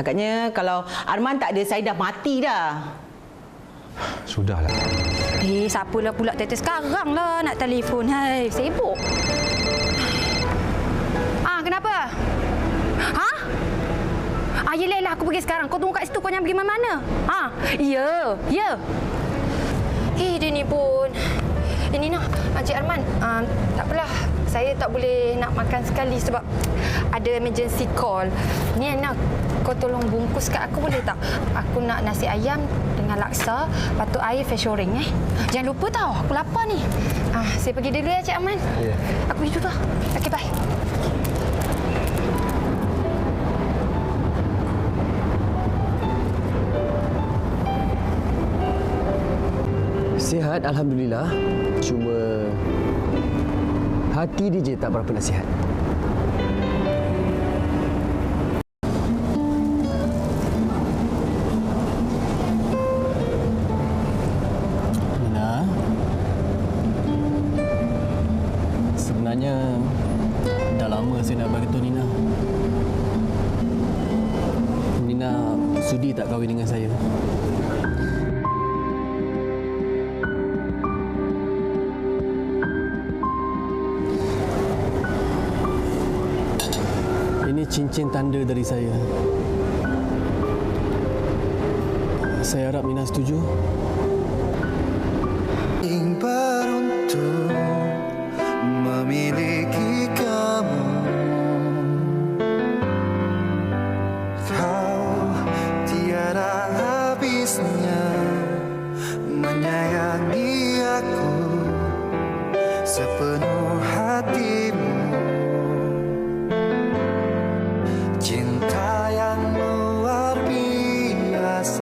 Agaknya kalau Arman tak ada, saya dah mati dah. Sudahlah. Eh, siapalah pula tetes sekarang lah nak telefon. Hai, sibuk. Ah, kenapa? Ha? Ah, yelah, aku pergi sekarang. Kau tunggu kat situ, kau jangan pergi mana-mana. Ha? Ya, ya. Eh, dia ni pun. Ini nak, Encik Arman. Uh, tak apalah. Saya tak boleh nak makan sekali sebab ada emergency call. Ni Ana, kau tolong bungkus kat aku boleh tak? Aku nak nasi ayam dengan laksa, lepas tu air fresh goreng eh. Jangan lupa tau, aku lapar ni. Ah, saya pergi dulu ya Cik Arman. Ya. Aku pergi dulu. Okey, bye. Sihat Alhamdulillah. Cuma Hati je tak berapa nak Nina sudi tak kahwin dengan saya cincin tanda dari saya. Saya harap mina setuju. Ing beruntung memiliki kamu Kau tiada habisnya menyayangi aku sepenuh hati 다